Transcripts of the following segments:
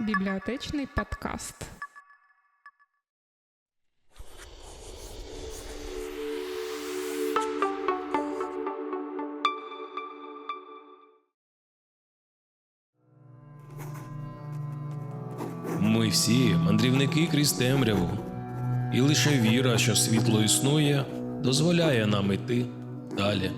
Бібліотечний подкаст. Ми всі мандрівники крізь темряву, і лише віра, що світло існує, дозволяє нам йти далі.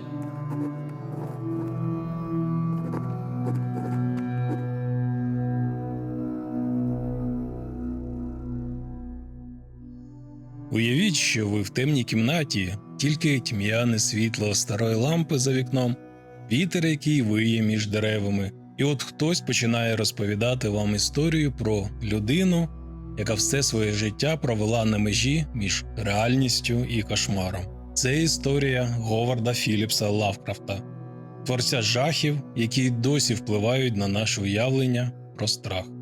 Уявіть, що ви в темній кімнаті, тільки тьмяне світло старої лампи за вікном, вітер, який виє між деревами, і от хтось починає розповідати вам історію про людину, яка все своє життя провела на межі між реальністю і кошмаром. Це історія Говарда Філіпса Лавкрафта, творця жахів, які досі впливають на наше уявлення про страх.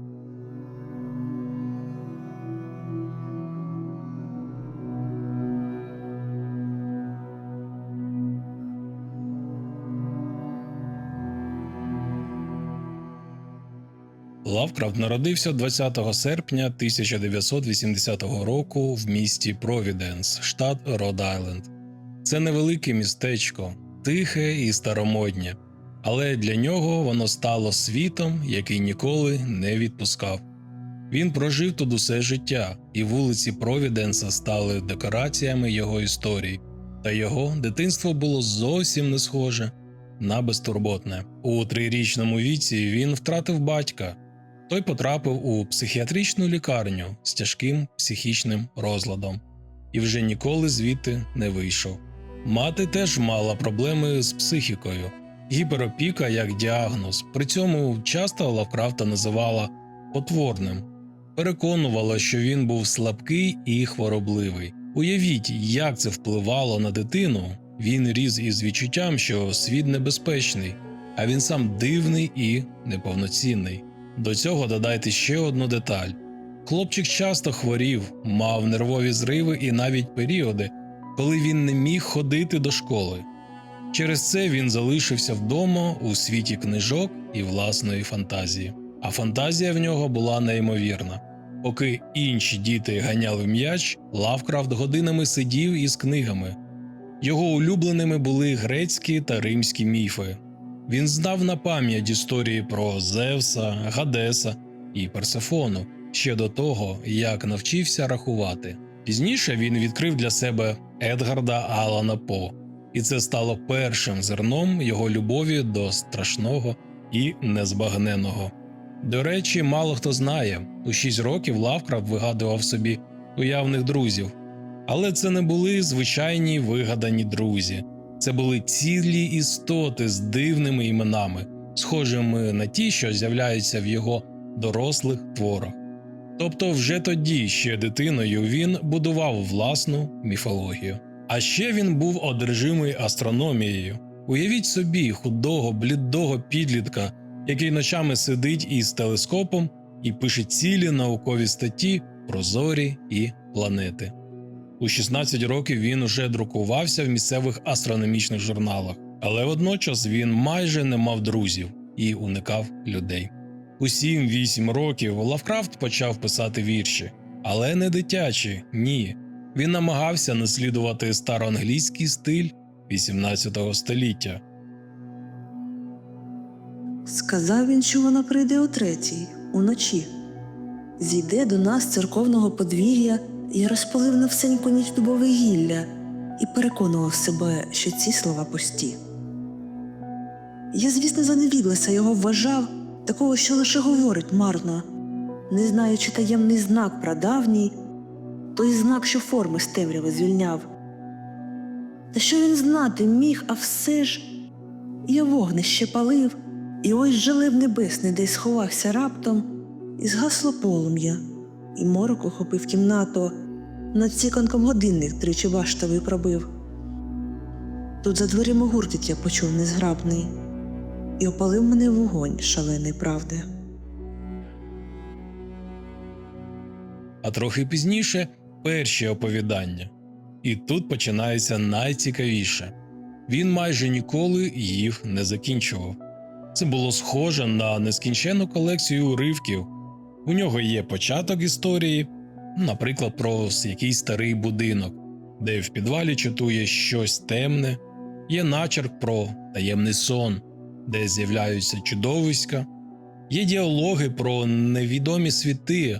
Лавкрафт народився 20 серпня 1980 року в місті Провіденс, штат Род-Айленд. Це невелике містечко, тихе і старомоднє, але для нього воно стало світом, який ніколи не відпускав. Він прожив тут усе життя, і вулиці Провіденса стали декораціями його історії, та його дитинство було зовсім не схоже на безтурботне. У трирічному віці він втратив батька. Той потрапив у психіатричну лікарню з тяжким психічним розладом і вже ніколи звідти не вийшов. Мати теж мала проблеми з психікою, гіперопіка як діагноз. При цьому часто Лавкрафта називала потворним, переконувала, що він був слабкий і хворобливий. Уявіть, як це впливало на дитину. Він ріс із відчуттям, що світ небезпечний, а він сам дивний і неповноцінний. До цього додайте ще одну деталь: хлопчик часто хворів, мав нервові зриви і навіть періоди, коли він не міг ходити до школи. Через це він залишився вдома у світі книжок і власної фантазії. А фантазія в нього була неймовірна. Поки інші діти ганяли м'яч, Лавкрафт годинами сидів із книгами. Його улюбленими були грецькі та римські міфи, він знав на пам'ять історії про Зевса, Гадеса і Персефону ще до того, як навчився рахувати. Пізніше він відкрив для себе Едгарда Алана По, і це стало першим зерном його любові до страшного і незбагненого. До речі, мало хто знає, у 6 років Лавкрафт вигадував собі уявних друзів, але це не були звичайні вигадані друзі. Це були цілі істоти з дивними іменами, схожими на ті, що з'являються в його дорослих творах. Тобто, вже тоді, ще дитиною, він будував власну міфологію. А ще він був одержимий астрономією. Уявіть собі худого, блідого підлітка, який ночами сидить із телескопом і пише цілі наукові статті про зорі і планети. У 16 років він уже друкувався в місцевих астрономічних журналах, але водночас він майже не мав друзів і уникав людей. У 7-8 років Лавкрафт почав писати вірші, але не дитячі, ні. Він намагався наслідувати староанглійський стиль 18 століття. Сказав він, що вона прийде о третій, уночі. Зійде до нас церковного подвір'я і розпалив на всеньку ніч дубове гілля і переконував себе, що ці слова пусті. Я, звісно, заневіглася його вважав, такого, що лише говорить марно, не знаючи таємний знак прадавній, той знак, що форми з темряви звільняв. Та що він знати міг, а все ж я вогнище палив, і ось жалеб небесний десь сховався раптом, і згасло полум'я, і морок охопив кімнату, над ціканком годинник тричі баштовий пробив. Тут за дверима гуртить я почув незграбний, і опалив мене вогонь шалений правди. а трохи пізніше перші оповідання. І тут починається найцікавіше. Він майже ніколи їх не закінчував. Це було схоже на нескінченну колекцію уривків. У нього є початок історії, наприклад, про якийсь старий будинок, де в підвалі читує щось темне, є начерк про таємний сон, де з'являються чудовиська, є діалоги про невідомі світи,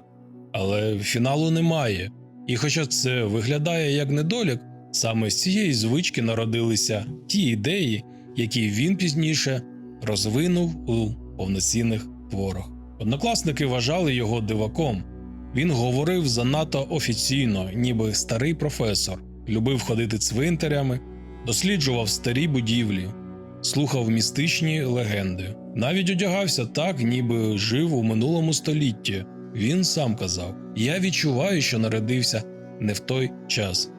але фіналу немає. І хоча це виглядає як недолік, саме з цієї звички народилися ті ідеї, які він пізніше розвинув у повноцінних творах. Однокласники вважали його диваком. Він говорив занадто офіційно, ніби старий професор, любив ходити цвинтарями, досліджував старі будівлі, слухав містичні легенди. Навіть одягався так, ніби жив у минулому столітті. Він сам казав: Я відчуваю, що народився не в той час.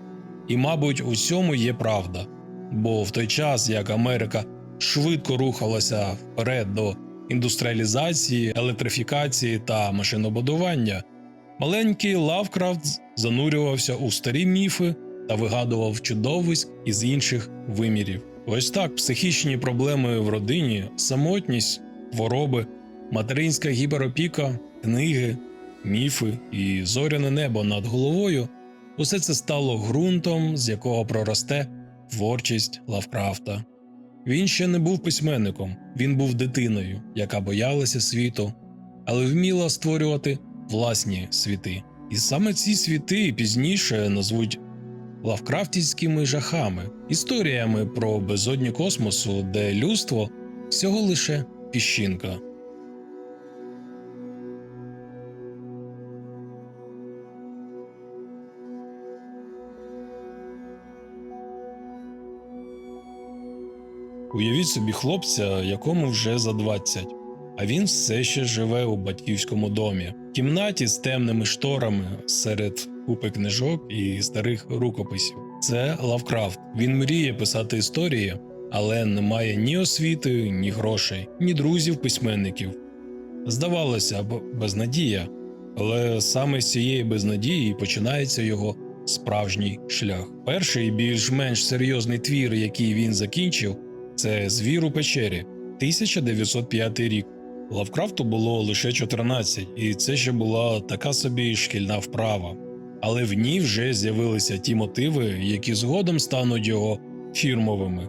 І, мабуть, у цьому є правда. Бо в той час, як Америка швидко рухалася вперед до індустріалізації, електрифікації та машинобудування, маленький Лавкрафт занурювався у старі міфи та вигадував чудовиськ із інших вимірів. Ось так психічні проблеми в родині, самотність, хвороби, материнська гіперопіка, книги, міфи і зоряне небо над головою усе це стало ґрунтом, з якого проросте творчість Лавкрафта. Він ще не був письменником, він був дитиною, яка боялася світу, але вміла створювати власні світи. І саме ці світи пізніше назвуть лавкрафтівськими жахами, історіями про безодні космосу, де людство всього лише піщинка. Уявіть собі хлопця, якому вже за 20, а він все ще живе у батьківському домі, в кімнаті з темними шторами серед купи книжок і старих рукописів. Це Лавкрафт. Він мріє писати історії, але не має ні освіти, ні грошей, ні друзів-письменників. Здавалося б, безнадія, але саме з цієї безнадії починається його справжній шлях. Перший більш-менш серйозний твір, який він закінчив, це Звір у печері, 1905 рік. Лавкрафту було лише 14, і це ще була така собі шкільна вправа. Але в ній вже з'явилися ті мотиви, які згодом стануть його фірмовими: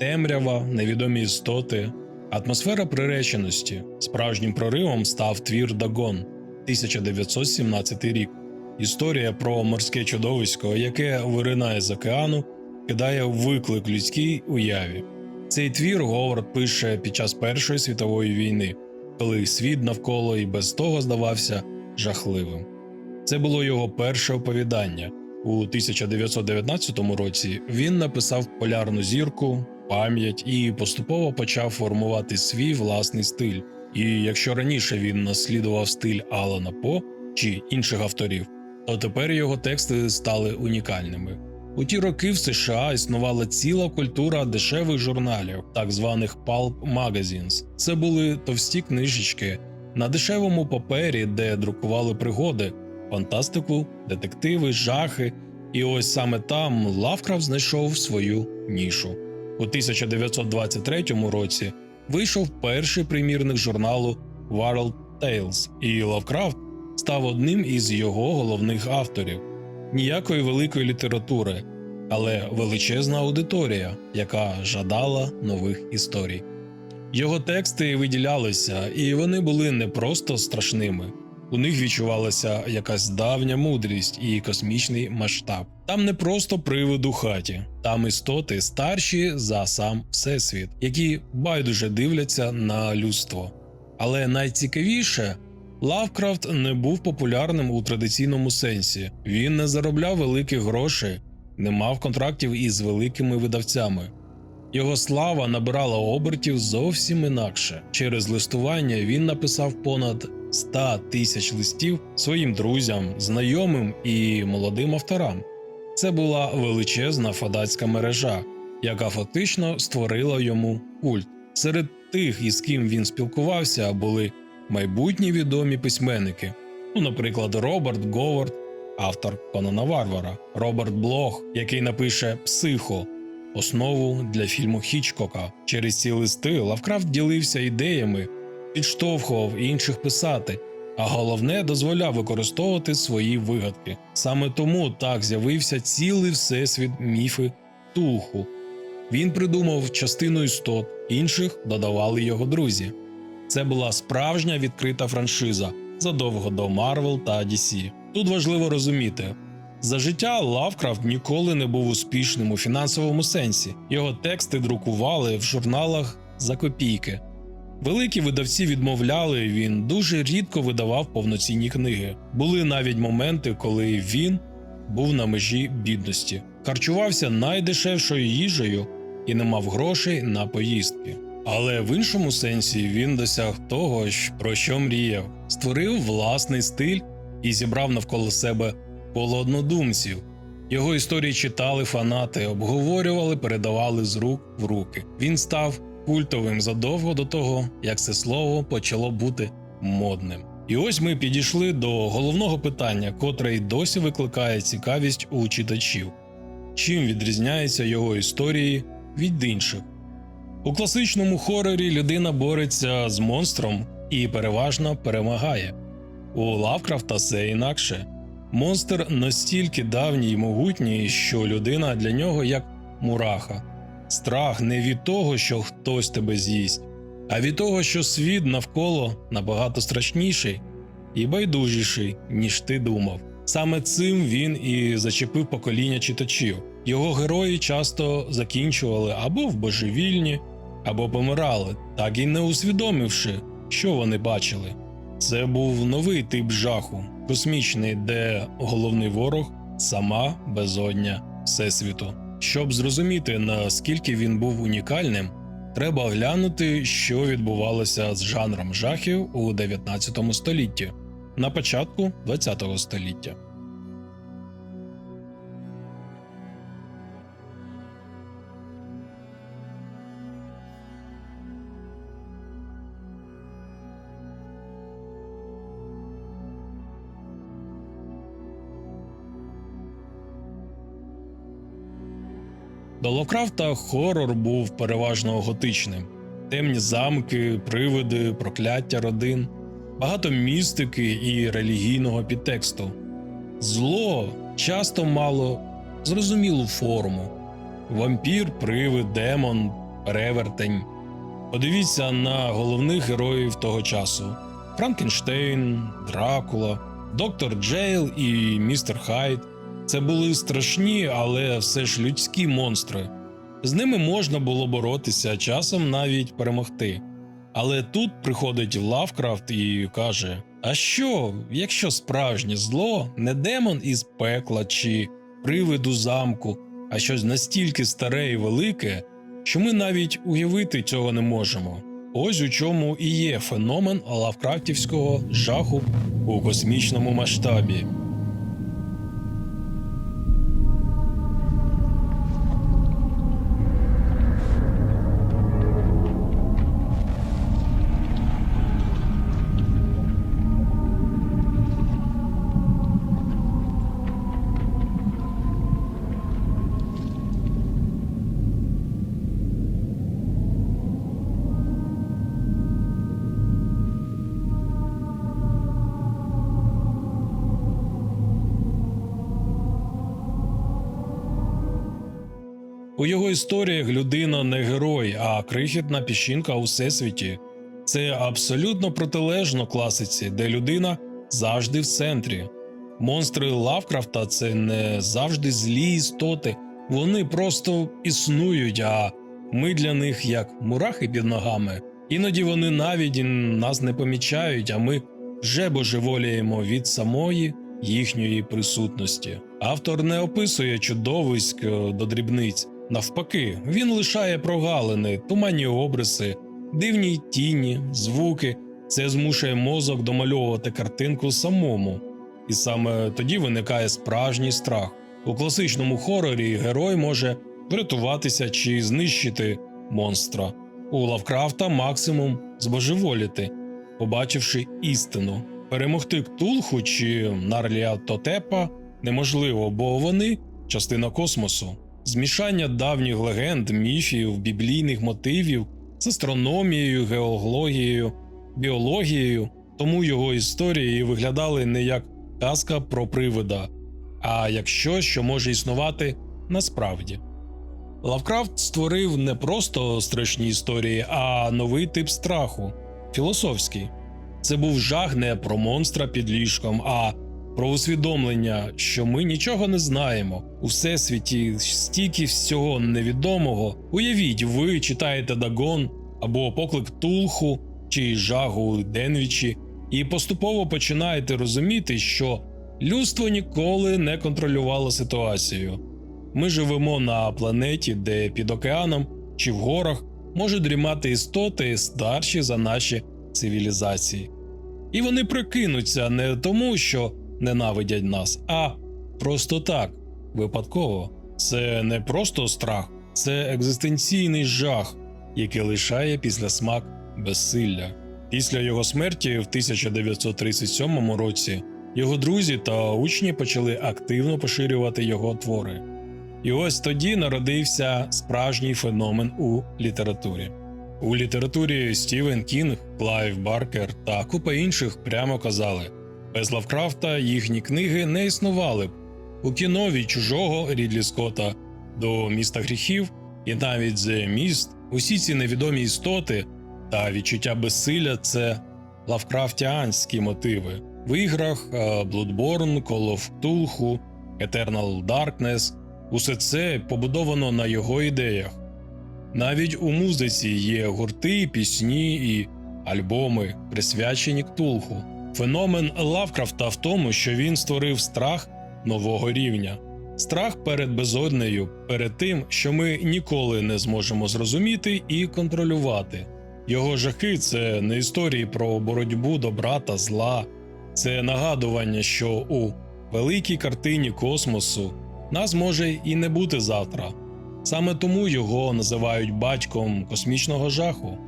темрява, невідомі істоти, атмосфера приреченості. Справжнім проривом став твір Дагон, 1917 рік. Історія про морське чудовисько, яке виринає з океану, кидає виклик людській уяві. Цей твір Говард пише під час Першої світової війни, коли світ навколо і без того здавався жахливим. Це було його перше оповідання. У 1919 році він написав полярну зірку, пам'ять і поступово почав формувати свій власний стиль. І якщо раніше він наслідував стиль Алана По чи інших авторів, то тепер його тексти стали унікальними. У ті роки в США існувала ціла культура дешевих журналів, так званих pulp magazines. Це були товсті книжечки на дешевому папері, де друкували пригоди, фантастику, детективи, жахи. І ось саме там Лавкрафт знайшов свою нішу. У 1923 році вийшов перший примірник журналу World Tales, і Лавкрафт став одним із його головних авторів ніякої великої літератури, але величезна аудиторія, яка жадала нових історій. Його тексти виділялися, і вони були не просто страшними. У них відчувалася якась давня мудрість і космічний масштаб. Там не просто привид у хаті, там істоти старші за сам всесвіт, які байдуже дивляться на людство. Але найцікавіше Лавкрафт не був популярним у традиційному сенсі. Він не заробляв великих грошей, не мав контрактів із великими видавцями. Його слава набирала обертів зовсім інакше. Через листування він написав понад 100 тисяч листів своїм друзям, знайомим і молодим авторам. Це була величезна фадацька мережа, яка фактично створила йому культ. Серед тих, із ким він спілкувався, були майбутні відомі письменники, ну, наприклад, Роберт Говард, автор Конана Варвара, Роберт Блох, який напише Психо, основу для фільму Хічкока. Через ці листи Лавкрафт ділився ідеями, підштовхував інших писати, а головне дозволяв використовувати свої вигадки. Саме тому так з'явився цілий всесвіт міфи Тулху. Він придумав частину істот, інших додавали його друзі. Це була справжня відкрита франшиза задовго до Марвел та DC. Тут важливо розуміти. За життя Лавкрафт ніколи не був успішним у фінансовому сенсі. Його тексти друкували в журналах за копійки. Великі видавці відмовляли, він дуже рідко видавав повноцінні книги. Були навіть моменти, коли він був на межі бідності, харчувався найдешевшою їжею і не мав грошей на поїздки. Але в іншому сенсі він досяг того, про що мріяв, створив власний стиль і зібрав навколо себе коло однодумців. Його історії читали фанати, обговорювали, передавали з рук в руки. Він став культовим задовго до того, як це слово почало бути модним. І ось ми підійшли до головного питання, котре й досі викликає цікавість у читачів: чим відрізняються його історії від інших? У класичному хорорі людина бореться з монстром і переважно перемагає. У Лавкрафта все інакше. Монстр настільки давній і могутній, що людина для нього як мураха. Страх не від того, що хтось тебе з'їсть, а від того, що світ навколо набагато страшніший і байдужіший, ніж ти думав. Саме цим він і зачепив покоління читачів. Його герої часто закінчували або в божевільні, або помирали, так і не усвідомивши, що вони бачили. Це був новий тип жаху, космічний, де головний ворог сама безодня Всесвіту. Щоб зрозуміти, наскільки він був унікальним, треба оглянути, що відбувалося з жанром жахів у 19 столітті, на початку 20 століття. До Лавкрафта хорор був переважно готичним: темні замки, привиди, прокляття родин, багато містики і релігійного підтексту. Зло часто мало зрозумілу форму: вампір, привид, демон, перевертень. Подивіться на головних героїв того часу: Франкенштейн, Дракула, доктор Джейл і містер Хайд. Це були страшні, але все ж людські монстри. З ними можна було боротися, часом навіть перемогти. Але тут приходить Лавкрафт і каже: А що, якщо справжнє зло не демон із пекла чи привид у замку, а щось настільки старе і велике, що ми навіть уявити цього не можемо. Ось у чому і є феномен лавкрафтівського жаху у космічному масштабі. Історіях людина не герой, а крихітна піщинка у всесвіті. Це абсолютно протилежно класиці, де людина завжди в центрі. Монстри Лавкрафта це не завжди злі істоти, вони просто існують, а ми для них як мурахи під ногами. Іноді вони навіть нас не помічають, а ми вже божеволіємо від самої їхньої присутності. Автор не описує чудовиськ е, до дрібниць. Навпаки, він лишає прогалини, туманні обриси, дивні тіні, звуки. Це змушує мозок домальовувати картинку самому. І саме тоді виникає справжній страх. У класичному хорорі герой може врятуватися чи знищити монстра. У Лавкрафта максимум збожеволіти, побачивши істину. Перемогти Ктулху чи Нарлія Тотепа неможливо, бо вони частина космосу. Змішання давніх легенд, міфів, біблійних мотивів з астрономією, геологією, біологією Тому його історії виглядали не як казка про привида, а як щось, що може існувати насправді. Лавкрафт створив не просто страшні історії, а новий тип страху філософський. Це був жах не про монстра під ліжком, а про усвідомлення, що ми нічого не знаємо. У всесвіті стільки всього невідомого. Уявіть, ви читаєте Дагон або поклик Тулху чи жагу Денвічі, і поступово починаєте розуміти, що людство ніколи не контролювало ситуацію. Ми живемо на планеті, де під океаном чи в горах можуть дрімати істоти старші за наші цивілізації. І вони прикинуться не тому, що ненавидять нас, а просто так, випадково. Це не просто страх, це екзистенційний жах, який лишає після смак безсилля. Після його смерті в 1937 році його друзі та учні почали активно поширювати його твори. І ось тоді народився справжній феномен у літературі. У літературі Стівен Кінг, Клайв Баркер та купа інших прямо казали: без Лавкрафта їхні книги не існували б. У кіно від чужого Рідлі Скотта до міста гріхів і навіть The Міст усі ці невідомі істоти та відчуття безсилля це лавкрафтіанські мотиви. В іграх е, Bloodborne, Call of Cthulhu, Eternal Darkness усе це побудовано на його ідеях. Навіть у музиці є гурти, пісні і альбоми, присвячені Ктулху. Феномен Лавкрафта в тому, що він створив страх нового рівня, страх перед безоднею, перед тим, що ми ніколи не зможемо зрозуміти і контролювати. Його жахи це не історії про боротьбу добра та зла, це нагадування, що у великій картині космосу нас може і не бути завтра. Саме тому його називають батьком космічного жаху,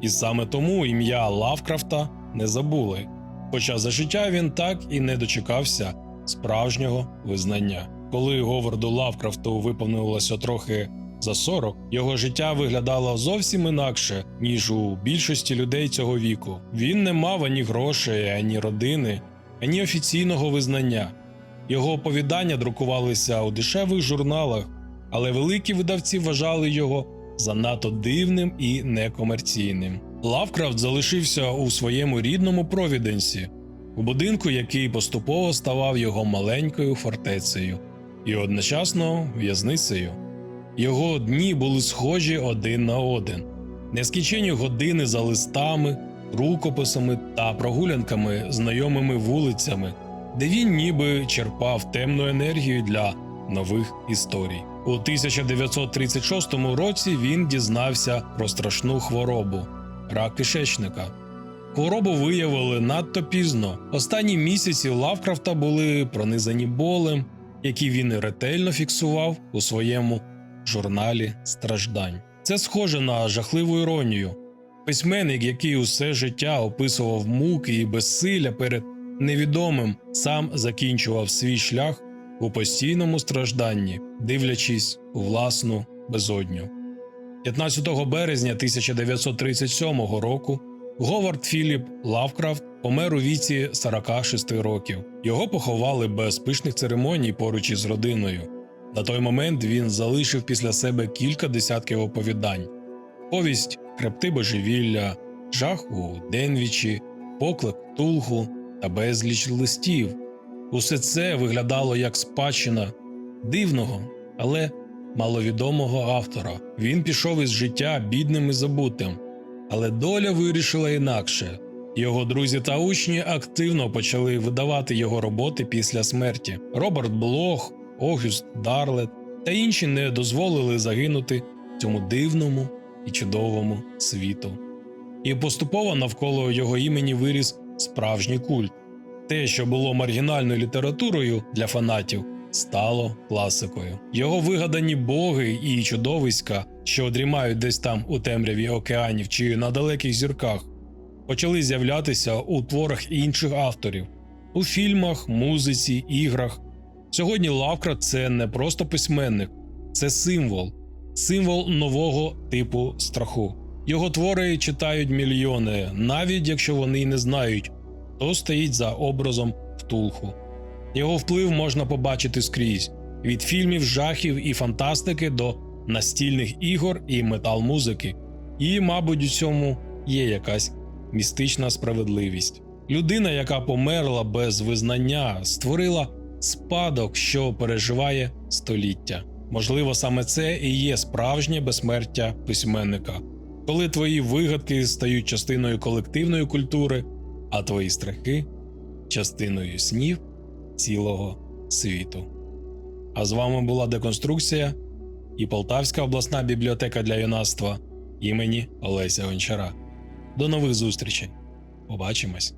і саме тому ім'я Лавкрафта не забули. Хоча за життя він так і не дочекався справжнього визнання. Коли Говарду Лавкрафту виповнилося трохи за 40, його життя виглядало зовсім інакше, ніж у більшості людей цього віку. Він не мав ані грошей, ані родини, ані офіційного визнання. Його оповідання друкувалися у дешевих журналах, але великі видавці вважали його занадто дивним і некомерційним. Лавкрафт залишився у своєму рідному Провіденсі, у будинку, який поступово ставав його маленькою фортецею і одночасно в'язницею. Його дні були схожі один на один, нескінчені години за листами, рукописами та прогулянками знайомими вулицями, де він ніби черпав темну енергію для нових історій. У 1936 році він дізнався про страшну хворобу рак кишечника. Хворобу виявили надто пізно. Останні місяці Лавкрафта були пронизані болем, який він ретельно фіксував у своєму журналі страждань. Це схоже на жахливу іронію. Письменник, який усе життя описував муки і безсилля перед невідомим, сам закінчував свій шлях у постійному стражданні, дивлячись у власну безодню. 15 березня 1937 року Говард Філіп Лавкрафт помер у віці 46 років. Його поховали без пишних церемоній поруч із родиною. На той момент він залишив після себе кілька десятків оповідань: повість Хребти божевілля, жах у Денвічі, поклик Тулгу та безліч листів. Усе це виглядало як спадщина дивного, але маловідомого автора. Він пішов із життя бідним і забутим, але доля вирішила інакше. Його друзі та учні активно почали видавати його роботи після смерті. Роберт Блох, Огюст Дарлет та інші не дозволили загинути цьому дивному і чудовому світу. І поступово навколо його імені виріс справжній культ. Те, що було маргінальною літературою для фанатів, стало класикою. Його вигадані боги і чудовиська, що дрімають десь там у темряві океанів чи на далеких зірках, почали з'являтися у творах інших авторів, у фільмах, музиці, іграх. Сьогодні Лавкрафт – це не просто письменник, це символ, символ нового типу страху. Його твори читають мільйони, навіть якщо вони й не знають хто стоїть за образом Втулху. Його вплив можна побачити скрізь від фільмів, жахів і фантастики до настільних ігор і метал-музики. І, мабуть, у цьому є якась містична справедливість. Людина, яка померла без визнання, створила спадок, що переживає століття. Можливо, саме це і є справжнє безсмертя письменника, коли твої вигадки стають частиною колективної культури, а твої страхи частиною снів цілого світу. А з вами була Деконструкція і Полтавська обласна бібліотека для юнацтва імені Олеся Гончара. До нових зустрічей. Побачимось!